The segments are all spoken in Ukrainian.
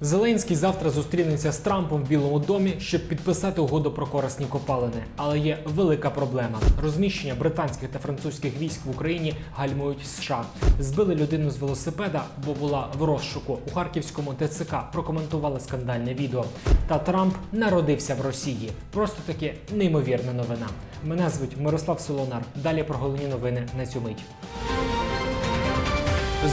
Зеленський завтра зустрінеться з Трампом в Білому домі, щоб підписати угоду про корисні копалини. Але є велика проблема: розміщення британських та французьких військ в Україні гальмують США. Збили людину з велосипеда, бо була в розшуку. У харківському ТЦК прокоментували скандальне відео. Та Трамп народився в Росії. Просто таки неймовірна новина. Мене звуть Мирослав Солонар. Далі про головні новини на цю мить.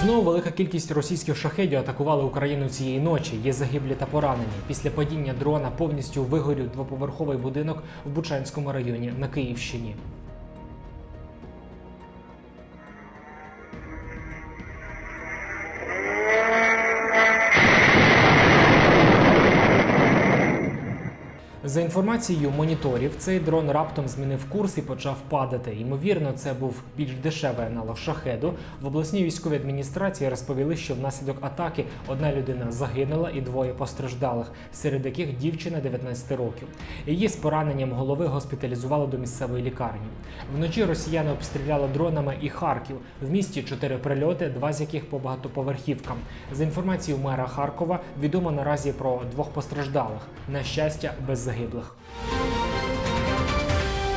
Знову велика кількість російських шахедів атакували Україну цієї ночі. Є загиблі та поранені. Після падіння дрона повністю вигорів двоповерховий будинок в Бучанському районі на Київщині. За інформацією моніторів, цей дрон раптом змінив курс і почав падати. Ймовірно, це був більш дешевий аналог шахеду. В обласній військовій адміністрації розповіли, що внаслідок атаки одна людина загинула і двоє постраждалих, серед яких дівчина 19 років. Її з пораненням голови госпіталізували до місцевої лікарні. Вночі росіяни обстріляли дронами і Харків. В місті чотири прильоти, два з яких по багатоповерхівкам. За інформацією мера Харкова, відомо наразі про двох постраждалих. На щастя, без загиблих загиблих.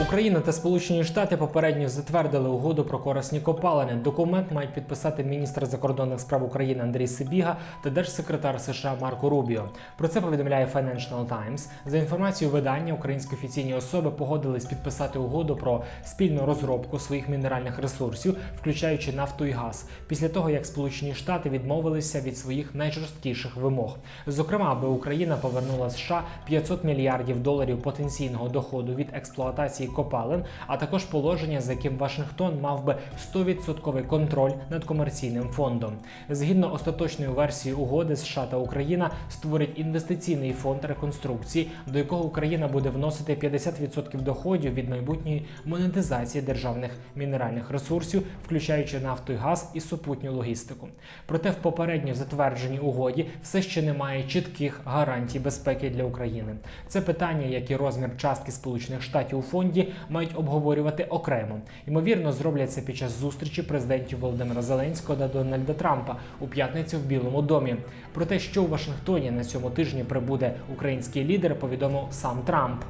Україна та Сполучені Штати попередньо затвердили угоду про корисні копалини. Документ мають підписати міністр закордонних справ України Андрій Сибіга та держсекретар США Марко Рубіо. Про це повідомляє Financial Times. За інформацією видання, українські офіційні особи погодились підписати угоду про спільну розробку своїх мінеральних ресурсів, включаючи нафту і газ, після того як Сполучені Штати відмовилися від своїх найжорсткіших вимог. Зокрема, аби Україна повернула США 500 мільярдів доларів потенційного доходу від експлуатації копалин, а також положення, за яким Вашингтон мав би 100% контроль над комерційним фондом. Згідно остаточної версії угоди, США та Україна створять інвестиційний фонд реконструкції, до якого Україна буде вносити 50% доходів від майбутньої монетизації державних мінеральних ресурсів, включаючи нафту і газ і супутню логістику. Проте в попередньо затвердженій угоді все ще немає чітких гарантій безпеки для України. Це питання, як і розмір частки Сполучених Штатів у фонді, мають обговорювати окремо. Ймовірно, зроблять це під час зустрічі президентів Володимира Зеленського та Дональда Трампа у п'ятницю в Білому домі. Про те, що у Вашингтоні на цьому тижні прибуде український лідер, повідомив сам Трамп.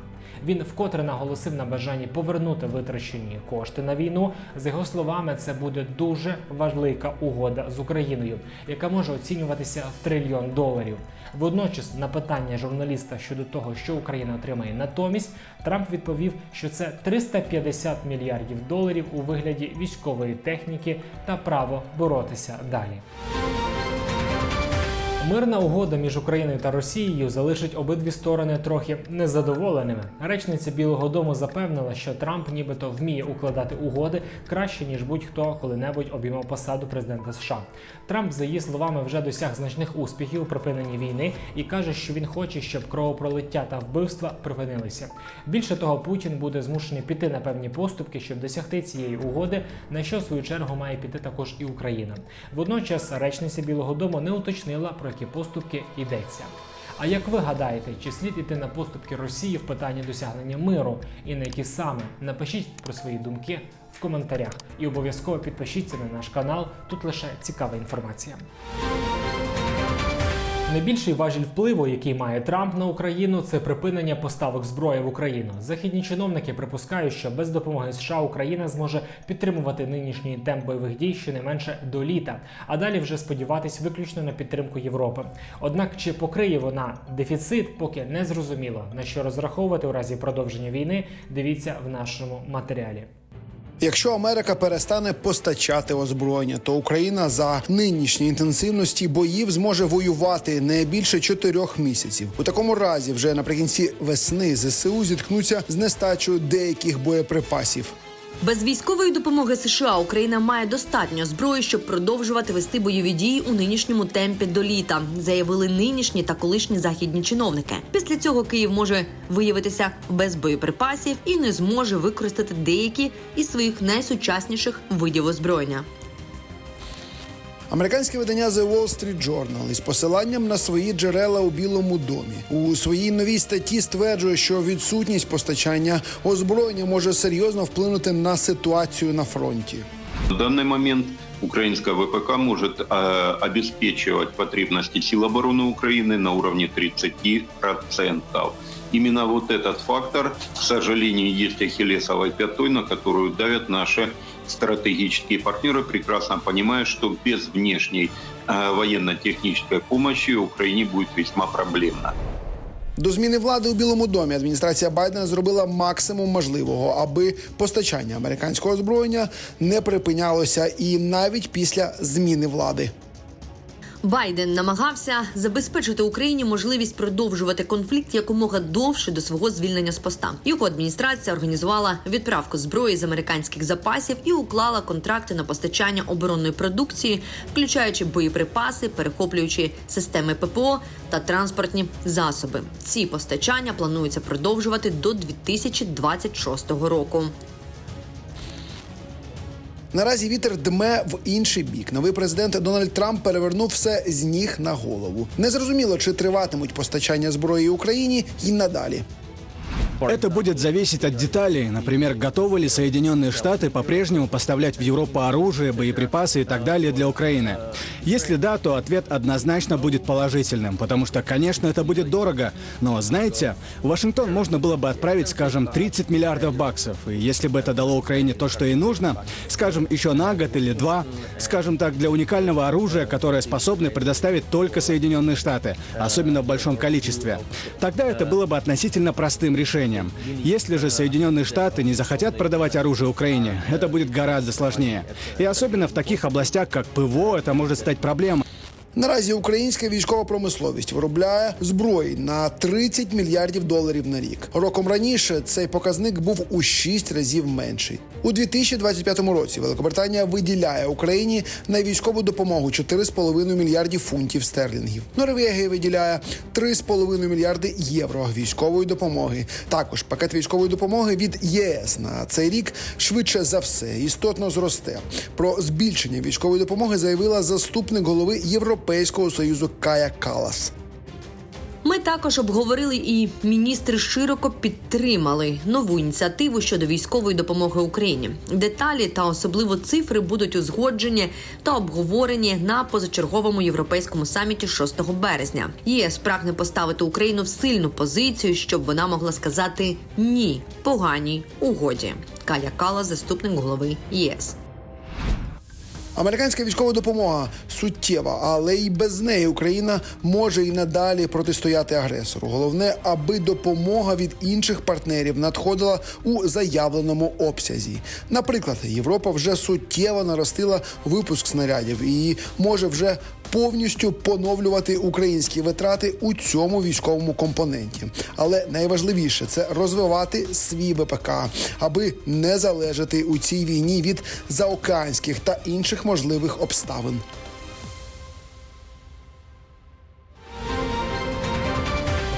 Він вкотре наголосив на бажанні повернути витрачені кошти на війну. За його словами, це буде дуже важлива угода з Україною, яка може оцінюватися в трильйон доларів. Водночас, на питання журналіста щодо того, що Україна отримає натомість, Трамп відповів, що це 350 мільярдів доларів у вигляді військової техніки та право боротися далі. Мирна угода між Україною та Росією залишить обидві сторони трохи незадоволеними. Речниця Білого Дому запевнила, що Трамп нібито вміє укладати угоди краще ніж будь-хто коли-небудь обіймав посаду президента США. Трамп, за її словами, вже досяг значних успіхів у припиненні війни і каже, що він хоче, щоб кровопролиття та вбивства припинилися. Більше того, Путін буде змушений піти на певні поступки, щоб досягти цієї угоди, на що в свою чергу має піти також і Україна. Водночас речниця Білого Дому не уточнила про які поступки йдеться. А як ви гадаєте, чи слід іти на поступки Росії в питанні досягнення миру і на які саме? Напишіть про свої думки в коментарях і обов'язково підпишіться на наш канал. Тут лише цікава інформація. Найбільший важіль впливу, який має Трамп на Україну, це припинення поставок зброї в Україну. Західні чиновники припускають, що без допомоги США Україна зможе підтримувати нинішній темп бойових дій щонайменше до літа, а далі вже сподіватись виключно на підтримку Європи. Однак чи покриє вона дефіцит, поки не зрозуміло на що розраховувати у разі продовження війни. Дивіться в нашому матеріалі. Якщо Америка перестане постачати озброєння, то Україна за нинішні інтенсивності боїв зможе воювати не більше чотирьох місяців. У такому разі, вже наприкінці весни ЗСУ зіткнуться з нестачею деяких боєприпасів. Без військової допомоги США Україна має достатньо зброї, щоб продовжувати вести бойові дії у нинішньому темпі до літа, заявили нинішні та колишні західні чиновники. Після цього Київ може виявитися без боєприпасів і не зможе використати деякі із своїх найсучасніших видів озброєння. Американське видання The Wall Street Journal із посиланням на свої джерела у Білому домі у своїй новій статті стверджує, що відсутність постачання озброєння може серйозно вплинути на ситуацію на фронті. В данный момент украинская ВПК может э, обеспечивать потребности сил обороны Украины на уровне 30%. Именно вот этот фактор, к сожалению, есть ахиллесовой пятой, на которую давят наши стратегические партнеры, прекрасно понимая, что без внешней э, военно-технической помощи Украине будет весьма проблемно. До зміни влади у Білому домі адміністрація Байдена зробила максимум можливого, аби постачання американського озброєння не припинялося і навіть після зміни влади. Байден намагався забезпечити Україні можливість продовжувати конфлікт якомога довше до свого звільнення з поста. Його адміністрація організувала відправку зброї з американських запасів і уклала контракти на постачання оборонної продукції, включаючи боєприпаси, перехоплюючи системи ППО та транспортні засоби. Ці постачання планується продовжувати до 2026 року. Наразі вітер дме в інший бік. Новий президент Дональд Трамп перевернув все з ніг на голову. Незрозуміло, чи триватимуть постачання зброї Україні і надалі. Это будет зависеть от деталей, например, готовы ли Соединенные Штаты по-прежнему поставлять в Европу оружие, боеприпасы и так далее для Украины. Если да, то ответ однозначно будет положительным, потому что, конечно, это будет дорого, но, знаете, в Вашингтон можно было бы отправить, скажем, 30 миллиардов баксов, и если бы это дало Украине то, что ей нужно, скажем, еще на год или два, скажем так, для уникального оружия, которое способны предоставить только Соединенные Штаты, особенно в большом количестве, тогда это было бы относительно простым решением. Если же Соединенные Штаты не захотят продавать оружие Украине, это будет гораздо сложнее. И особенно в таких областях, как ПВО, это может стать проблемой. Наразі українська військова промисловість виробляє зброї на 30 мільярдів доларів на рік. Роком раніше цей показник був у 6 разів менший. У 2025 році Великобританія виділяє Україні на військову допомогу 4,5 мільярдів фунтів стерлінгів. Норвегія виділяє 3,5 мільярди євро військової допомоги. Також пакет військової допомоги від ЄС на цей рік швидше за все істотно зросте. Про збільшення військової допомоги заявила заступник голови Європейського союзу Кая Калас. Ми також обговорили і міністри широко підтримали нову ініціативу щодо військової допомоги Україні. Деталі та особливо цифри будуть узгоджені та обговорені на позачерговому європейському саміті 6 березня. ЄС прагне поставити Україну в сильну позицію, щоб вона могла сказати ні поганій угоді. Кая Кала, заступник голови ЄС. Американська військова допомога суттєва, але і без неї Україна може і надалі протистояти агресору. Головне, аби допомога від інших партнерів надходила у заявленому обсязі. Наприклад, Європа вже суттєво наростила випуск снарядів і може вже повністю поновлювати українські витрати у цьому військовому компоненті. Але найважливіше це розвивати свій ВПК, аби не залежати у цій війні від заокеанських та інших можливих обставин.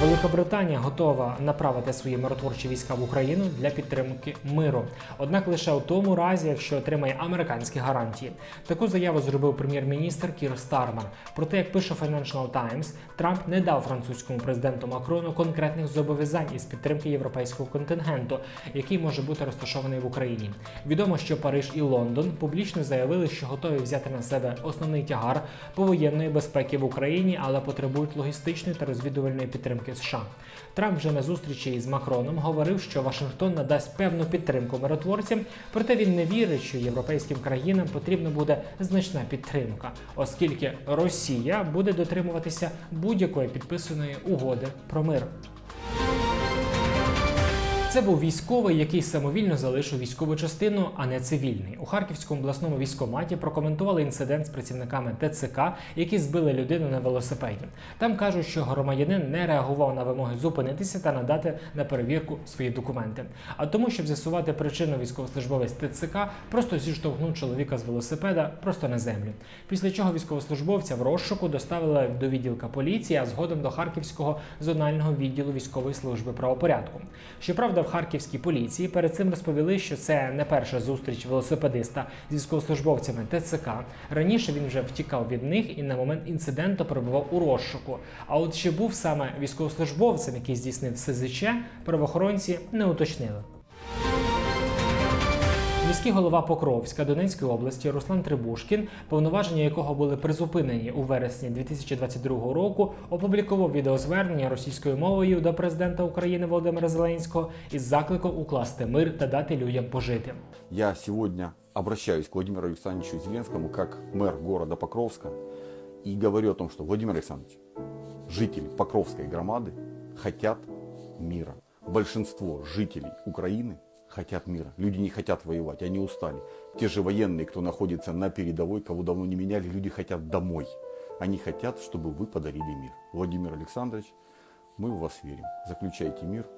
Велика Британія готова направити свої миротворчі війська в Україну для підтримки миру. Однак лише у тому разі, якщо отримає американські гарантії. Таку заяву зробив прем'єр-міністр Кір Стармер. Проте, як пише Financial Times, Трамп не дав французькому президенту Макрону конкретних зобов'язань із підтримки європейського контингенту, який може бути розташований в Україні. Відомо, що Париж і Лондон публічно заявили, що готові взяти на себе основний тягар повоєнної безпеки в Україні, але потребують логістичної та розвідувальної підтримки США. Трамп вже на зустрічі із Макроном говорив, що Вашингтон надасть певну підтримку миротворцям, проте він не вірить, що європейським країнам потрібна буде значна підтримка, оскільки Росія буде дотримуватися будь-якої підписаної угоди про мир. Це був військовий, який самовільно залишив військову частину, а не цивільний. У Харківському обласному військкоматі прокоментували інцидент з працівниками ТЦК, які збили людину на велосипеді. Там кажуть, що громадянин не реагував на вимоги зупинитися та надати на перевірку свої документи. А тому, щоб з'ясувати причину, військовослужбовець ТЦК просто зіштовхнув чоловіка з велосипеда просто на землю. Після чого військовослужбовця в розшуку доставили до відділка поліції, а згодом до Харківського зонального відділу військової служби правопорядку. Щоправда, в харківській поліції перед цим розповіли, що це не перша зустріч велосипедиста з військовослужбовцями ТЦК. Раніше він вже втікав від них і на момент інциденту перебував у розшуку. А от чи був саме військовослужбовцем, який здійснив СЗЧ, правоохоронці не уточнили. Міський голова Покровська Донецької області Руслан Трибушкін, повноваження якого були призупинені у вересні 2022 року, опублікував відеозвернення російською мовою до президента України Володимира Зеленського із закликом укласти мир та дати людям пожити. Я сегодня обращаюсь к Владимиру Александровичу Зеленскому как мэр города Покровска и говорю о том, что Владимир Александрович, жители Покровской громады хотят мира. Большинство жителей Украины хотят мира. Люди не хотят воевать, они устали. Те же военные, кто находится на передовой, кого давно не меняли, люди хотят домой. Они хотят, чтобы вы подарили мир. Владимир Александрович, мы в вас верим. Заключайте мир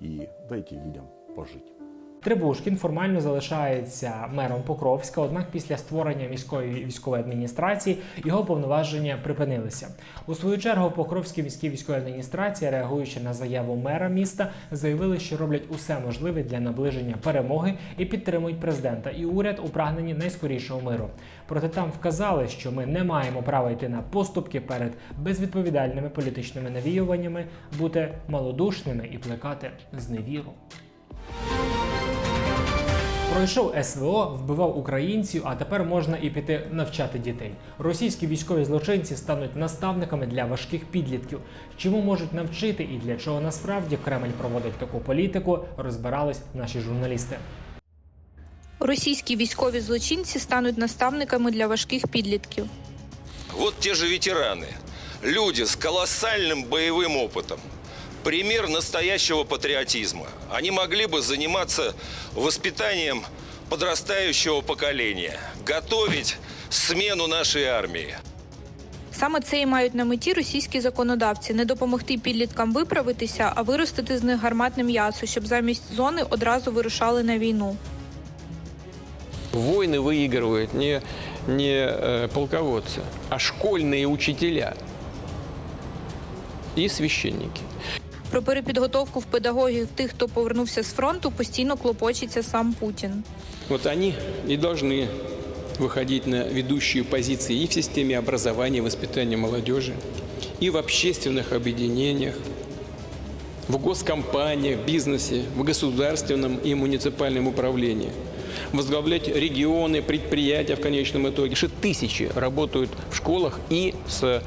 и дайте людям пожить. Трибушкін формально залишається мером Покровська, однак після створення міської військової адміністрації його повноваження припинилися. У свою чергу в Покровській міській військовій адміністрації, реагуючи на заяву мера міста, заявили, що роблять усе можливе для наближення перемоги і підтримують президента і уряд у прагненні найскорішого миру. Проте там вказали, що ми не маємо права йти на поступки перед безвідповідальними політичними навіюваннями, бути малодушними і плекати зневіру. Пройшов СВО, вбивав українців, а тепер можна і піти навчати дітей. Російські військові злочинці стануть наставниками для важких підлітків. Чому можуть навчити і для чого насправді Кремль проводить таку політику, розбирались наші журналісти. Російські військові злочинці стануть наставниками для важких підлітків. Вот те же ветераны. Люди с колоссальным боевым опытом. Пример настоящего патриотизма. Они могли бы заниматься воспитанием подрастающего поколения, готовить смену нашей армии. Саме це і мають на меті російські законодавці не допомогти підліткам виправитися, а виростити з них гарматне м'ясо, щоб замість зони одразу вирушали на війну. Войны выигрывают не, не э, полководцы, а школьные учителя и священники. Про перепідготовку в педагогів тих, хто повернувся з фронту, постійно клопочеться сам Путін. Вот они и должны выходить на ведущие позиции и в системе образования и воспитания молодежи, и в общественных объединениях, в госкомпаниях, бизнесе, в государственном и муниципальном управлении. Возглавлять регионы, предприятия в конечном итоге. Что тысячи работают в школах и с э,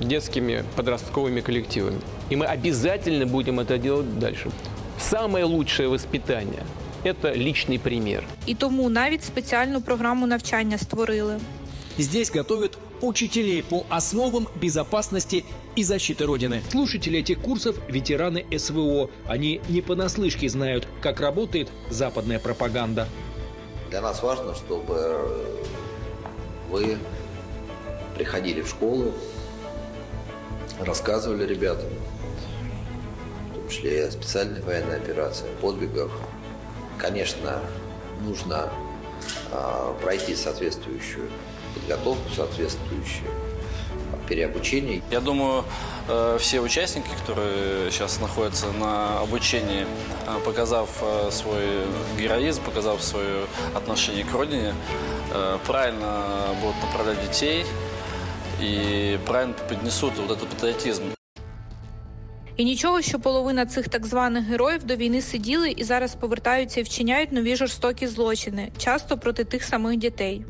детскими подростковыми коллективами. И мы обязательно будем это делать дальше. Самое лучшее воспитание – это личный пример. І тому навіть спеціальну програму навчання створили. Здесь готовят учителей по основам безопасности и защиты Родины. Слушатели этих курсов – ветераны СВО. Они не понаслышке знают, как работает западная пропаганда. Для нас важно, чтобы э, вы приходили в школы, рассказывали ребятам, в том числе и о специальной военной операции, о подвигах. Конечно, нужно а, пройти соответствующую подготовку, соответствующее переобучение. Я думаю, э, все участники, которые сейчас находятся на обучении, э, показав э, свой героизм, показав свое отношение к родине, э, правильно будут направлять детей и правильно поднесут вот этот патриотизм. І нічого, що половина цих так званих героїв до війни сиділи і зараз повертаються і вчиняють нові жорстокі злочини, часто проти тих самих дітей.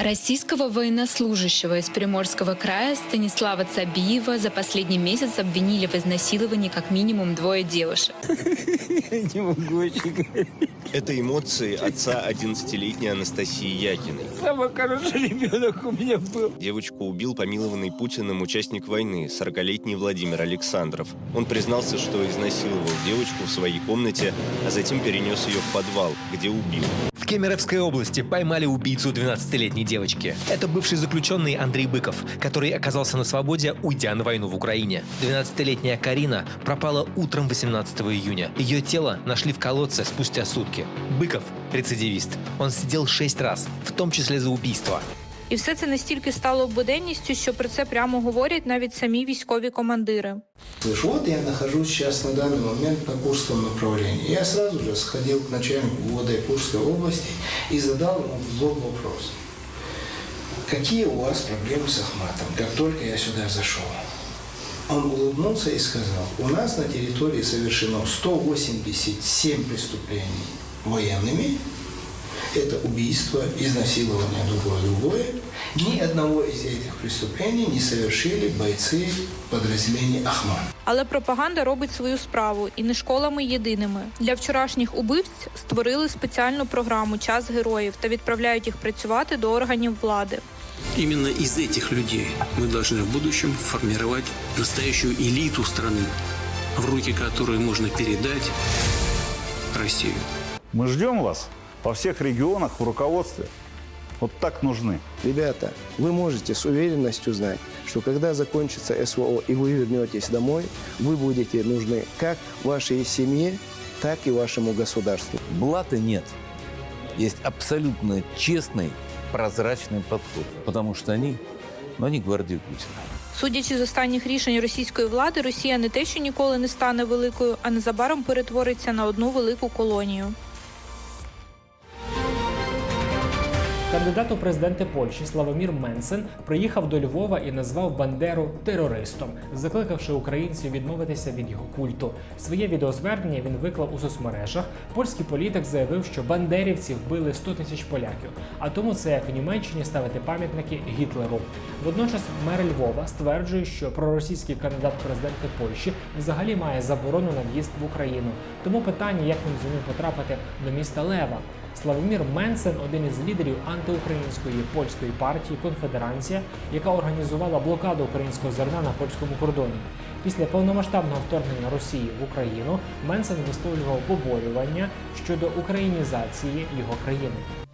Российского военнослужащего из Приморского края Станислава Цабиева за последний месяц обвинили в изнасиловании как минимум двое девушек. Это эмоции отца 11-летней Анастасии Якиной. Самый хороший ребенок у меня был. Девочку убил помилованный Путиным участник войны, 40-летний Владимир Александров. Он признался, что изнасиловал девочку в своей комнате, а затем перенес ее в подвал, где убил. Кемеровской области поймали убийцу 12-летней девочки. Это бывший заключенный Андрей Быков, который оказался на свободе, уйдя на войну в Украине. 12-летняя Карина пропала утром 18 июня. Ее тело нашли в колодце спустя сутки. Быков – рецидивист. Он сидел шесть раз, в том числе за убийство. І все це настільки стало буденністю, що про це прямо говорять навіть самі військові командири. Слышь, вот я нахожусь сейчас на данный момент на Курском направлении. Я сразу же сходил к начальнику ВВД Курской области и задал ему в лоб вопрос. Какие у вас проблемы с Ахматом, как только я сюда зашел? Он улыбнулся и сказал, у нас на территории совершено 187 преступлений. военными. Это убийство, изнасилование другое-другое. Ни одного из этих преступлений не совершили бойцы подразделения Ахман. Але пропаганда робить свою справу і не школами єдиними. Для вчорашніх убивць створили спеціальну програму Час героїв та відправляють їх працювати до органів влади. Именно из этих людей мы должны в будущем формировать настоящую элиту страны, в руки которой можно передать Россию. Мы ждем вас во всех регионах в руководстве. Вот так нужны. Ребята, вы можете с уверенностью знать, что когда закончится СВО и вы вернетесь домой, вы будете нужны как вашей семье, так и вашему государству. Блата нет. Есть абсолютно честный, прозрачный подход. Потому что они, ну, они гвардия Путина. Судячи з останніх рішень російської влади, Росія не те, що ніколи не стане великою, а незабаром перетвориться на одну велику колонію. Кандидат у президенти Польщі Славомір Менсен приїхав до Львова і назвав Бандеру терористом, закликавши українців відмовитися від його культу. Своє відеозвернення він виклав у соцмережах. Польський політик заявив, що бандерівці вбили 100 тисяч поляків, а тому це як в Німеччині ставити пам'ятники Гітлеру. Водночас мер Львова стверджує, що проросійський кандидат в президенти Польщі взагалі має заборону на в'їзд в Україну. Тому питання, як він зумів потрапити до міста Лева. Славомір Менсен один із лідерів антиукраїнської польської партії Конфедерація, яка організувала блокаду українського зерна на польському кордоні. Після повномасштабного вторгнення Росії в Україну Менсен висловлював побоювання щодо українізації його країни.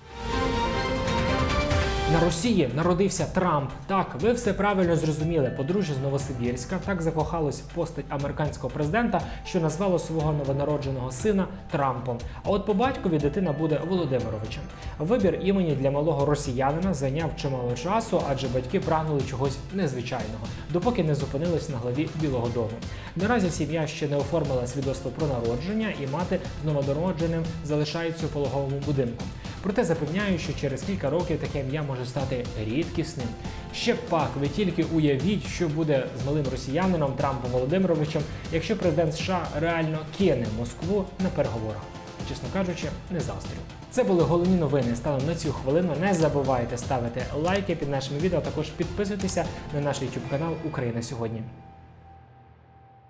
На Росії народився Трамп. Так, ви все правильно зрозуміли. Подружжя з Новосибірська так закохалось в постать американського президента, що назвало свого новонародженого сина Трампом. А от по батькові дитина буде Володимировичем. Вибір імені для малого росіянина зайняв чимало часу, адже батьки прагнули чогось незвичайного, допоки не зупинились на главі Білого Дому. Наразі сім'я ще не оформила свідоцтво про народження, і мати з новонародженим залишається у пологовому будинку. Проте запевняю, що через кілька років таке ім'я може стати рідкісним. Ще пак, ви тільки уявіть, що буде з малим росіянином Трампом Володимировичем, якщо президент США реально кине Москву на переговорах. Чесно кажучи, не заздрю. Це були головні новини станом на цю хвилину. Не забувайте ставити лайки під нашими відео, також підписуйтеся на наш YouTube канал Україна сьогодні.